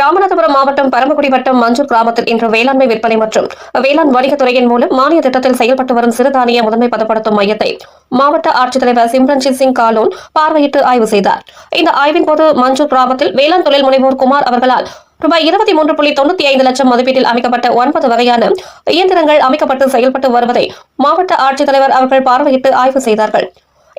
ராமநாதபுரம் மாவட்டம் பரமக்குடி வட்டம் மஞ்சூர் கிராமத்தில் இன்று வேளாண்மை விற்பனை மற்றும் வேளாண் வணிகத்துறையின் மூலம் மானிய திட்டத்தில் செயல்பட்டு வரும் சிறுதானிய முதன்மை பதப்படுத்தும் மையத்தை மாவட்ட ஆட்சித்தலைவர் சிம்ரன்ஜித் சிங் காலோன் பார்வையிட்டு ஆய்வு செய்தார். இந்த ஆய்வின் போது மஞ்சூர் கிராமத்தில் வேளாண் தொழில் முனைவோர் குமார் அவர்களால் ரூபாய் இருபத்தி மூன்று புள்ளி தொண்ணூத்தி ஐந்து லட்சம் மதிப்பீட்டில் அமைக்கப்பட்ட ஒன்பது வகையான இயந்திரங்கள் அமைக்கப்பட்டு செயல்பட்டு வருவதை மாவட்ட ஆட்சித்தலைவர் அவர்கள் பார்வையிட்டு ஆய்வு செய்தார்கள்.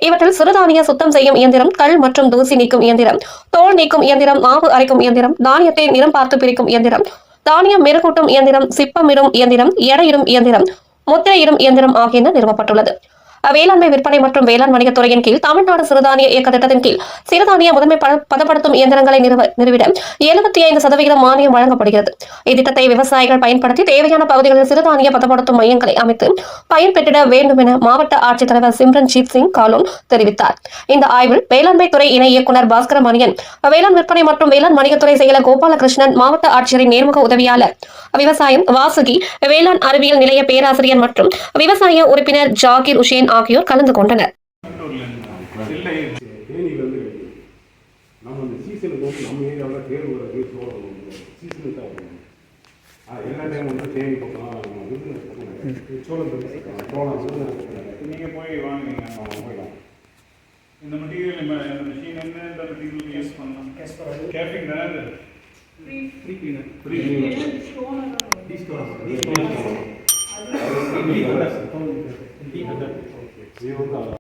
இவற்றில் சிறுதானிய சுத்தம் செய்யும் இயந்திரம் கல் மற்றும் தூசி நீக்கும் இயந்திரம் தோல் நீக்கும் இயந்திரம் மாவு அரைக்கும் இயந்திரம் தானியத்தை நிறம் பார்த்து பிரிக்கும் இயந்திரம் தானியம் மெருகூட்டும் இயந்திரம் சிப்பமிடும் இயந்திரம் எடையிடும் இயந்திரம் முத்திரையிடும் இயந்திரம் ஆகியன நிறுவப்பட்டுள்ளது. வேளாண்மை விற்பனை மற்றும் வேளாண் வணிகத்துறையின் கீழ் தமிழ்நாடு சிறுதானிய இயக்க திட்டத்தின் கீழ் சிறுதானிய முதன்மை பதப்படுத்தும் இயந்திரங்களை நிறுவிட எழுபத்தி ஐந்து சதவீதம் மானியம் வழங்கப்படுகிறது. இத்திட்டத்தை விவசாயிகள் பயன்படுத்தி தேவையான பகுதிகளில் சிறுதானிய பதப்படுத்தும் மையங்களை அமைத்து பயன்பெற்றிட வேண்டும் என மாவட்ட ஆட்சித்தலைவர் சிம்ரன்ஜீத் சிங் காலோன் தெரிவித்தார். இந்த ஆய்வில் வேளாண்மை துறை இணை இயக்குநர் பாஸ்கர மணியன் வேளாண் விற்பனை மற்றும் வேளாண் வணிகத்துறை செயலர் கோபாலகிருஷ்ணன் மாவட்ட ஆட்சியரின் நேர்முக உதவியாளர் விவசாயம் வாசுகி வேளாண் அறிவியல் நிலைய பேராசிரியர் மற்றும் விவசாய உறுப்பினர் ஜாகிர் உஷேன் ஆகியோர் கலந்து கொண்டனர் நம்ம இந்த சீசனுக்கு வந்து நம்ம ஏரியாவில் தேர் வர்றது சோளம் சீசனுக்கு தான் வரும் எல்லா டைம் வந்து தேனி பக்கம் விருதுநகர் பக்கம் சோளம் இருக்கு. சோளம் நீங்கள் போய் வாங்குனீங்க ஆமாம் போயிடலாம் இந்த மெட்டீரியல் நம்ம இந்த மிஷின் என்ன இந்த மெட்டீரியல் யூஸ் பண்ணலாம் கேப்பிங் தானே இது free cleaner free tea store இது வந்து